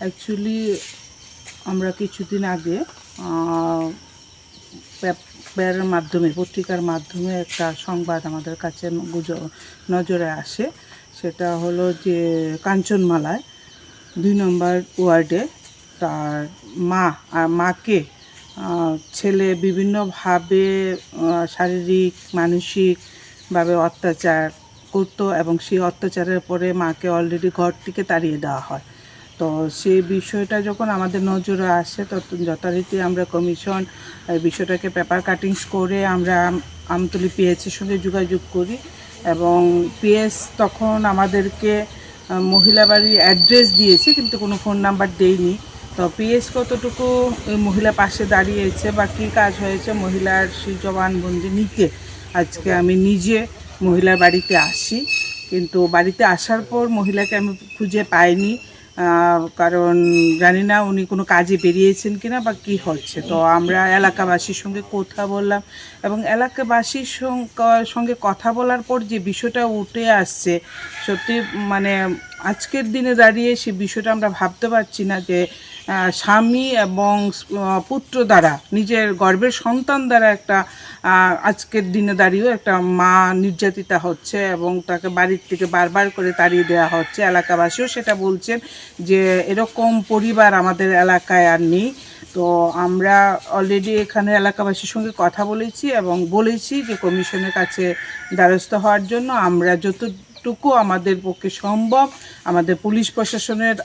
Actually আমরা কিছুদিন আগে পেপারের মাধ্যমে, পত্রিকার মাধ্যমে একটা সংবাদ আমাদের কাছে নজরে আসে। সেটা হলো যে, কাঞ্চনমালায় দুই নম্বর ওয়ার্ডে তার মা আর মাকে ছেলে বিভিন্নভাবে শারীরিক, মানসিকভাবে অত্যাচার করতো এবং সেই অত্যাচারের পরে মাকে অলরেডি ঘর থেকে তাড়িয়ে দেওয়া হয়। তো সেই বিষয়টা যখন আমাদের নজরে আসে, তখন যথারীতি আমরা কমিশন বিষয়টাকে পেপার কাটিংস করে আমরা আমতলি পিএসের সঙ্গে যোগাযোগ করি এবং পিএস তখন আমাদেরকে মহিলা বাড়ির অ্যাড্রেস দিয়েছে, কিন্তু কোনো ফোন নাম্বার দেয়নি। তো পিএস কতটুকু মহিলা পাশে দাঁড়িয়েছে বা কী কাজ হয়েছে, মহিলার সেই জবানবন্দি নিতে আজকে আমি নিজে মহিলার বাড়িতে আসি। কিন্তু বাড়িতে আসার পর মহিলাকে আমি খুঁজে পাইনি। কারণ জানি না উনি কোনো কাজে বেরিয়েছেন কিনা বা কি হচ্ছে। তো আমরা এলাকাবাসীর সঙ্গে কথা বললাম এবং এলাকাবাসীর সঙ্গ- কথা বলার পর যে বিষয়টা উঠে আসছে, সত্যি মানে আজকের দিনে দাঁড়িয়ে সে বিষয়টা আমরা ভাবতে পারছি না যে স্বামী এবং পুত্র দ্বারা, নিজের গর্বের সন্তান দ্বারা একটা আজকের দিনে দাঁড়িয়েও একটা মা নির্যাতিতা হচ্ছে এবং তাকে বাড়ির থেকে বারবার করে তাড়িয়ে দেওয়া হচ্ছে। এলাকাবাসীও সেটা বলছেন যে, এরকম পরিবার আমাদের এলাকায় আর নেই। তো আমরা অলরেডি এখানে এলাকাবাসীর সঙ্গে কথা বলেছি এবং বলেছি যে, কমিশনের কাছে দ্বারস্থ হওয়ার জন্য আমরা যতটুকু আমাদের পক্ষে সম্ভব আমাদের পুলিশ প্রশাসনের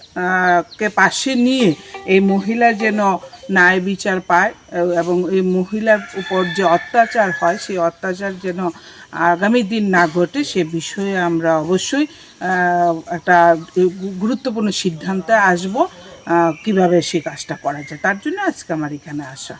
কে পাশে নিয়ে এই মহিলা যেন ন্যায় বিচার পায়, এবং এই মহিলার উপর যে অত্যাচার হয়, সেই অত্যাচার যেন আগামী দিন না ঘটে, সে বিষয়ে আমরা অবশ্যই একটা গুরুত্বপূর্ণ সিদ্ধান্তে আসব কীভাবে সেই কাজটা করা যায়। তার জন্য আজকে আমার এখানে আসা।